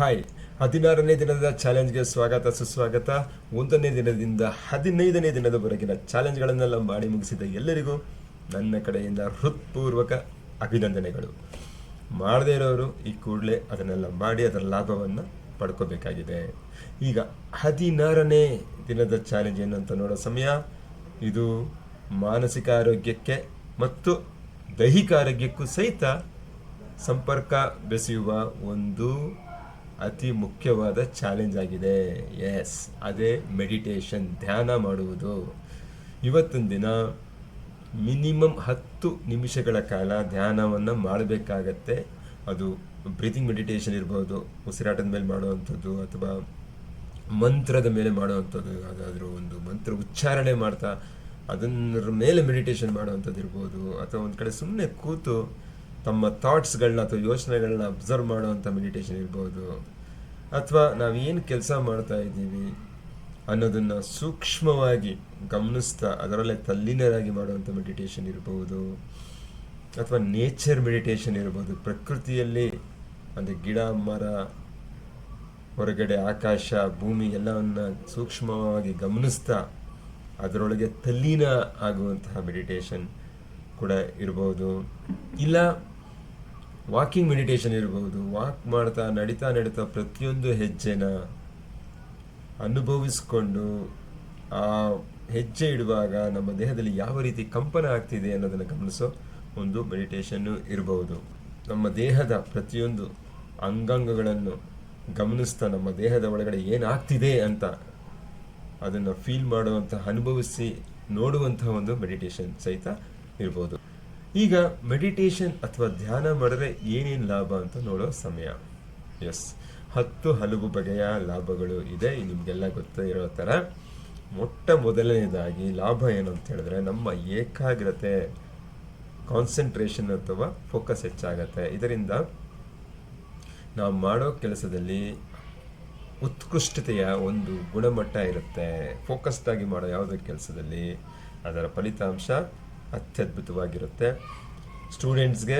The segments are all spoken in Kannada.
ಹಾಯ್ ಹದಿನಾರನೇ ದಿನದ ಚಾಲೆಂಜ್ಗೆ ಸ್ವಾಗತ, ಸುಸ್ವಾಗತ. ಒಂದನೇ ದಿನದಿಂದ ಹದಿನೈದನೇ ದಿನದವರೆಗಿನ ಚಾಲೆಂಜ್ಗಳನ್ನೆಲ್ಲ ಮಾಡಿ ಮುಗಿಸಿದ ಎಲ್ಲರಿಗೂ ನನ್ನ ಕಡೆಯಿಂದ ಹೃತ್ಪೂರ್ವಕ ಅಭಿನಂದನೆಗಳು. ಮಾಡದೇ ಇರೋರು ಈ ಕೂಡಲೇ ಅದನ್ನೆಲ್ಲ ಮಾಡಿ ಅದರ ಲಾಭವನ್ನು ಪಡ್ಕೋಬೇಕಾಗಿದೆ. ಈಗ ಹದಿನಾರನೇ ದಿನದ ಚಾಲೆಂಜ್ ಏನು ಅಂತ ನೋಡೋ ಸಮಯ. ಇದು ಮಾನಸಿಕ ಆರೋಗ್ಯಕ್ಕೆ ಮತ್ತು ದೈಹಿಕ ಆರೋಗ್ಯಕ್ಕೂ ಸಹಿತ ಸಂಪರ್ಕ ಬೆಸೆಯುವ ಒಂದು ಅತಿ ಮುಖ್ಯವಾದ ಚಾಲೆಂಜ್ ಆಗಿದೆ. ಎಸ್ ಅದೇ ಮೆಡಿಟೇಷನ್ ಧ್ಯಾನ ಮಾಡುವುದು. ಇವತ್ತಿನ ದಿನ ಮಿನಿಮಮ್ ಹತ್ತು ನಿಮಿಷಗಳ ಕಾಲ ಧ್ಯಾನವನ್ನು ಮಾಡಬೇಕಾಗತ್ತೆ. ಅದು ಬ್ರೀತಿಂಗ್ ಮೆಡಿಟೇಷನ್ ಇರ್ಬೋದು, ಉಸಿರಾಟದ ಮೇಲೆ ಮಾಡುವಂಥದ್ದು ಅಥವಾ ಮಂತ್ರದ ಮೇಲೆ ಮಾಡುವಂಥದ್ದು ಯಾವುದಾದ್ರೂ ಒಂದು ಮಂತ್ರ ಉಚ್ಚಾರಣೆ ಮಾಡ್ತಾ ಅದನ್ನರ ಮೇಲೆ ಮೆಡಿಟೇಷನ್ ಮಾಡುವಂಥದ್ದು ಇರ್ಬೋದು. ಅಥವಾ ಒಂದು ಕಡೆ ಸುಮ್ಮನೆ ಕೂತು ತಮ್ಮ ಥಾಟ್ಸ್ಗಳನ್ನ ಅಥವಾ ಯೋಚನೆಗಳನ್ನ ಅಬ್ಸರ್ವ್ ಮಾಡುವಂಥ ಮೆಡಿಟೇಷನ್ ಇರ್ಬೋದು. ಅಥವಾ ನಾವೇನು ಕೆಲಸ ಮಾಡ್ತಾ ಇದ್ದೀವಿ ಅನ್ನೋದನ್ನು ಸೂಕ್ಷ್ಮವಾಗಿ ಗಮನಿಸ್ತಾ ಅದರಲ್ಲೇ ತಲ್ಲೀನರಾಗಿ ಮಾಡುವಂಥ ಮೆಡಿಟೇಷನ್ ಇರ್ಬೋದು, ಅಥವಾ ನೇಚರ್ ಮೆಡಿಟೇಷನ್ ಇರ್ಬೋದು. ಪ್ರಕೃತಿಯಲ್ಲಿ ಅಂದರೆ ಗಿಡ, ಮರ, ಹೊರಗಡೆ ಆಕಾಶ, ಭೂಮಿ ಎಲ್ಲವನ್ನ ಸೂಕ್ಷ್ಮವಾಗಿ ಗಮನಿಸ್ತಾ ಅದರೊಳಗೆ ತಲ್ಲೀನ ಆಗುವಂತಹ ಮೆಡಿಟೇಷನ್ ಕೂಡ ಇರ್ಬೋದು. ಇಲ್ಲ ವಾಕಿಂಗ್ ಮೆಡಿಟೇಷನ್ ಇರಬಹುದು ವಾಕ್ ಮಾಡ್ತಾ, ನಡೀತಾ ನಡೀತಾ ಪ್ರತಿಯೊಂದು ಹೆಜ್ಜೆನ ಅನುಭವಿಸ್ಕೊಂಡು ಆ ಹೆಜ್ಜೆ ಇಡುವಾಗ ನಮ್ಮ ದೇಹದಲ್ಲಿ ಯಾವ ರೀತಿ ಕಂಪನ ಆಗ್ತಿದೆ ಅನ್ನೋದನ್ನು ಗಮನಿಸೋ ಒಂದು ಮೆಡಿಟೇಷನ್ನು ಇರಬಹುದು ನಮ್ಮ ದೇಹದ ಪ್ರತಿಯೊಂದು ಅಂಗಾಂಗಗಳನ್ನು ಗಮನಿಸ್ತಾ, ನಮ್ಮ ದೇಹದ ಒಳಗಡೆ ಏನಾಗ್ತಿದೆ ಅಂತ ಅದನ್ನು ಫೀಲ್ ಮಾಡುವಂತಹ ಅನುಭವಿಸಿ ನೋಡುವಂತಹ ಒಂದು ಮೆಡಿಟೇಷನ್ ಸಹಿತ ಇರ್ಬೋದು. ಈಗ ಮೆಡಿಟೇಷನ್ ಅಥವಾ ಧ್ಯಾನ ಮಾಡಿದ್ರೆ ಏನೇನು ಲಾಭ ಅಂತ ನೋಡೋ ಸಮಯ. ಎಸ್ ಹತ್ತು ಹಲವು ಬಗೆಯ ಲಾಭಗಳು ಇದೆ. ನಿಮಗೆಲ್ಲ ಗೊತ್ತೇ ಇರೋ ಥರ. ಮೊಟ್ಟ ಮೊದಲನೇದಾಗಿ ಲಾಭ ಏನು ಅಂತ ಹೇಳಿದ್ರೆ ನಮ್ಮ ಏಕಾಗ್ರತೆ ಕಾನ್ಸಂಟ್ರೇಷನ್ ಅಥವಾ ಫೋಕಸ್ ಹೆಚ್ಚಾಗತ್ತೆ. ಇದರಿಂದ ನಾವು ಮಾಡೋ ಕೆಲಸದಲ್ಲಿ ಉತ್ಕೃಷ್ಟತೆಯ ಒಂದು ಗುಣಮಟ್ಟ ಇರುತ್ತೆ. ಫೋಕಸ್ಡ್ ಆಗಿ ಮಾಡೋ ಯಾವುದೇ ಕೆಲಸದಲ್ಲಿ ಅದರ ಫಲಿತಾಂಶ ಅತ್ಯದ್ಭುತವಾಗಿರುತ್ತೆ ಸ್ಟೂಡೆಂಟ್ಸ್ಗೆ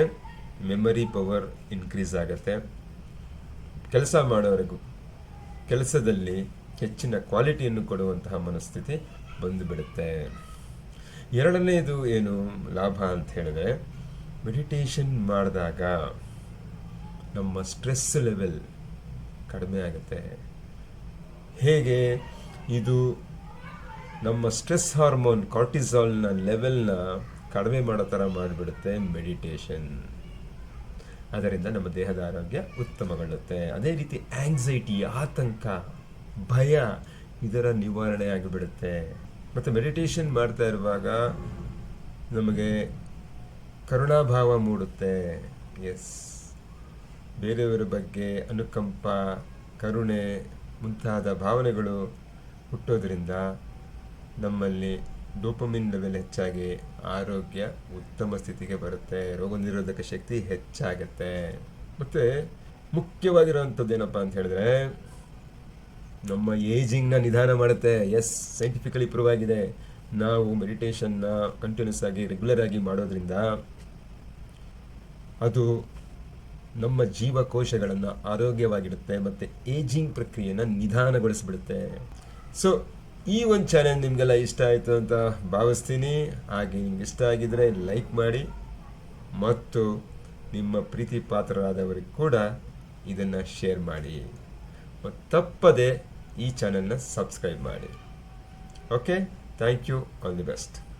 ಮೆಮರಿ ಪವರ್ ಇನ್ಕ್ರೀಸ್ ಆಗುತ್ತೆ. ಕೆಲಸ ಮಾಡೋವರೆಗೂ ಕೆಲಸದಲ್ಲಿ ಹೆಚ್ಚಿನ ಕ್ವಾಲಿಟಿಯನ್ನು ಕೊಡುವಂತಹ ಮನಸ್ಥಿತಿ ಬಂದುಬಿಡುತ್ತೆ. ಎರಡನೇದು ಏನು ಲಾಭ ಅಂತ ಹೇಳಿದ್ರೆ, ಮೆಡಿಟೇಷನ್ ಮಾಡಿದಾಗ ನಮ್ಮ ಸ್ಟ್ರೆಸ್ ಲೆವೆಲ್ ಕಡಿಮೆ ಆಗುತ್ತೆ. ಹೇಗೆ? ಇದು ನಮ್ಮ ಸ್ಟ್ರೆಸ್ ಹಾರ್ಮೋನ್ ಕಾರ್ಟಿಸಾಲ್ನ ಲೆವೆಲ್ನ ಕಡಿಮೆ ಮಾಡೋ ಥರ ಮಾಡಿಬಿಡುತ್ತೆ ಮೆಡಿಟೇಷನ್. ಅದರಿಂದ ನಮ್ಮ ದೇಹದ ಆರೋಗ್ಯ ಉತ್ತಮಗೊಳ್ಳುತ್ತೆ. ಅದೇ ರೀತಿ ಆಂಗ್ಸೈಟಿ ಆತಂಕ, ಭಯ, ಇದರ ನಿವಾರಣೆ ಆಗಿಬಿಡುತ್ತೆ. ಮತ್ತು ಮೆಡಿಟೇಷನ್ ಮಾಡ್ತಾ ಇರುವಾಗ ನಮಗೆ ಕರುಣಾಭಾವ ಮೂಡುತ್ತೆ. ಎಸ್ ಬೇರೆಯವರ ಬಗ್ಗೆ ಅನುಕಂಪ, ಕರುಣೆ ಮುಂತಾದ ಭಾವನೆಗಳು ಹುಟ್ಟೋದ್ರಿಂದ ನಮ್ಮಲ್ಲಿ ಡೋಪಮಿನ್ ಲೆವೆಲ್ ಹೆಚ್ಚಾಗಿ ಆರೋಗ್ಯ ಉತ್ತಮ ಸ್ಥಿತಿಗೆ ಬರುತ್ತೆ, ರೋಗ ನಿರೋಧಕ ಶಕ್ತಿ ಹೆಚ್ಚಾಗತ್ತೆ. ಮತ್ತು ಮುಖ್ಯವಾಗಿರೋವಂಥದ್ದು ಏನಪ್ಪ ಅಂತ ಹೇಳಿದ್ರೆ, ನಮ್ಮ ಏಜಿಂಗ್ನ ನಿಧಾನ ಮಾಡುತ್ತೆ. ಎಸ್ ಸೈಂಟಿಫಿಕಲಿ ಪ್ರೂವ್ ಆಗಿದೆ. ನಾವು ಮೆಡಿಟೇಷನ್ನ ಕಂಟಿನ್ಯೂಸ್ ಆಗಿ ರೆಗ್ಯುಲರ್ ಆಗಿ ಮಾಡೋದ್ರಿಂದ ಅದು ನಮ್ಮ ಜೀವಕೋಶಗಳನ್ನು ಆರೋಗ್ಯವಾಗಿಡುತ್ತೆ, ಮತ್ತು ಏಜಿಂಗ್ ಪ್ರಕ್ರಿಯೆನ ನಿಧಾನಗೊಳಿಸ್ಬಿಡುತ್ತೆ. ಸೊ ಈ ಒಂದು ಚಾನೆಲ್ ನಿಮಗೆಲ್ಲ ಇಷ್ಟ ಆಯಿತು ಅಂತ ಭಾವಿಸ್ತೀನಿ. ಹಾಗೆ ನಿಮ್ಗೆ ಇಷ್ಟ ಆಗಿದ್ರೆ ಲೈಕ್ ಮಾಡಿ. ಮತ್ತು ನಿಮ್ಮ ಪ್ರೀತಿ ಪಾತ್ರರಾದವರಿಗೆ ಕೂಡ ಇದನ್ನು ಶೇರ್ ಮಾಡಿ. ಮತ್ತು ತಪ್ಪದೆ ಈ ಚಾನೆಲ್ನ ಸಬ್ಸ್ಕ್ರೈಬ್ ಮಾಡಿ. Okay thank you all the best